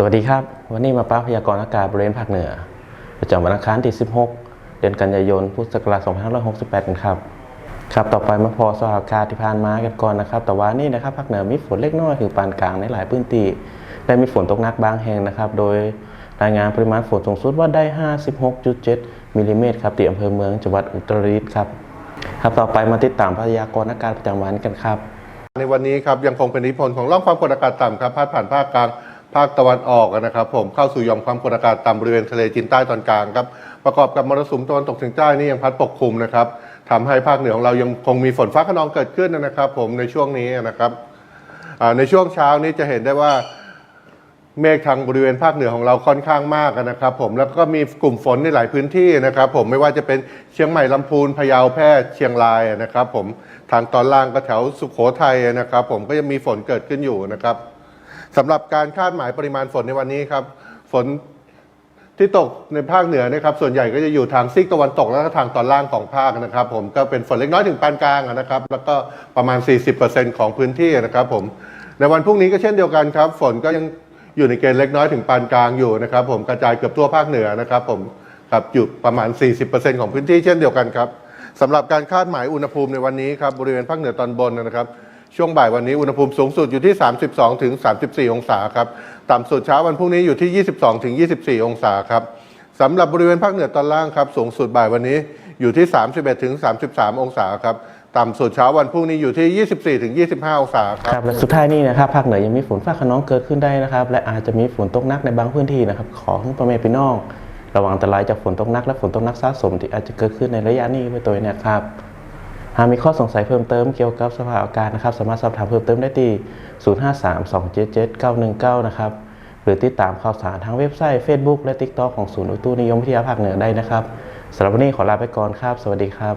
สวัสดีครับ วันนี้มาป้าพยากรณ์อากาศบริเวณภาคเหนือ ประจำวันอังคารที่ 16 เดือนกันยายน พุทธศักราช 2568 กันครับ ครับ ต่อไปมาพอสภาพอากาศที่ผ่านมากันก่อนนะครับ แต่ว่านี่นะครับภาคเหนือมีฝนเล็กน้อยถึงปานกลางในหลายพื้นที่และมีฝนตกหนักบางแห่งนะครับ โดยรายงานปริมาณฝนสูงสุดว่าได้ 56.7มิลลิเมตรครับที่อำเภอเมืองจังหวัดอุตรดิตถ์ครับ ครับ ต่อไปมาติดตามพยากรณ์อากาศประจำวันกันครับ ในวันนี้ครับยังคงเป็นอิทธิพลของร่องความกดอากาศต่ำครับพาดผ่านภาคกลาง ภาคตะวันออกนะครับ ผมเข้าสู่หย่อมความกดอากาศต่ำบริเวณทะเลจีนใต้ตอนกลางครับประกอบกับมรสุมตะวันตกเฉียงใต้นี่ยังพัดปกคลุมนะครับทำให้ภาคเหนือของเรายังคงมีฝนฟ้าขนองเกิดขึ้นนะครับ ผมในช่วงนี้นะครับในช่วงเช้านี้จะเห็นได้ว่าเมฆทางบริเวณภาคเหนือของเราค่อนข้างมากนะครับ ผมแล้วก็มีกลุ่มฝนในหลายพื้นที่นะครับ ผมไม่ว่าจะเป็นเชียงใหม่ลำพูนพะเยาแพร่เชียงรายนะครับ ผมทางตอนล่างก็แถวสุโขทัยนะครับ ผมก็ยังมีฝนเกิดขึ้นอยู่นะครับ สำหรับการคาดหมายปริมาณฝนในวันนี้ครับ ฝนที่ตกในภาคเหนือนะครับ ส่วนใหญ่ก็จะอยู่ทางซีกตะวันตกแล้วก็ทางตอนล่างของภาคนะครับ ผมก็เป็นฝนเล็กน้อยถึงปานกลางนะครับ แล้วก็ประมาณ 40%ของพื้นที่นะครับ ผมในวันพรุ่งนี้ก็เช่นเดียวกันครับ ฝนก็ยังอยู่ในเกณฑ์เล็กน้อยถึงปานกลางอยู่นะครับ ผมกระจายเกือบทั่วภาคเหนือนะครับ ผมครับอยู่ประมาณ 40%ของพื้นที่เช่นเดียวกันครับสำหรับการคาดหมายอุณหภูมิในวันนี้ครับบริเวณภาคเหนือตอนบนนะครับ ช่วงบ่ายวันนี้อุณหภูมิสูงสุดอยู่ที่ 32ถึง34 องศาครับต่ำสุดเช้าวันพรุ่งนี้อยู่ที่ 22ถึง24 องศาครับสำหรับบริเวณภาคเหนือตอนล่างครับสูงสุดบ่ายวันนี้อยู่ที่ 31ถึง33 องศาครับต่ำสุดเช้าวันพรุ่งนี้อยู่ที่ 24-25 องศาครับรับและสุดท้ายนี้นะครับภาคเหนือยังมีฝนฟ้าขนองเกิดขึ้นได้นะครับ และอาจจะมีฝนตกหนักในบางพื้นที่นะครับ ขอให้พ่อแม่พี่น้อง ระวังอันตรายจากฝนตกหนักและฝนตกหนักสะสมที่อาจจะเกิดขึ้นในระยะนี้ไว้ตัวเนะครับ หากมีข้อสงสัยเพิ่มเติมเกี่ยวกับสภาพอากาศนะครับ สามารถสอบถามเพิ่มเติมได้ที่ 053277919 นะครับ หรือติดตามข่าวสารทางเว็บไซต์ Facebook และ TikTok ของศูนย์อุตุนิยมวิทยาภาคเหนือได้นะครับสำหรับวันนี้ขอลาไปก่อนครับ สวัสดีครับ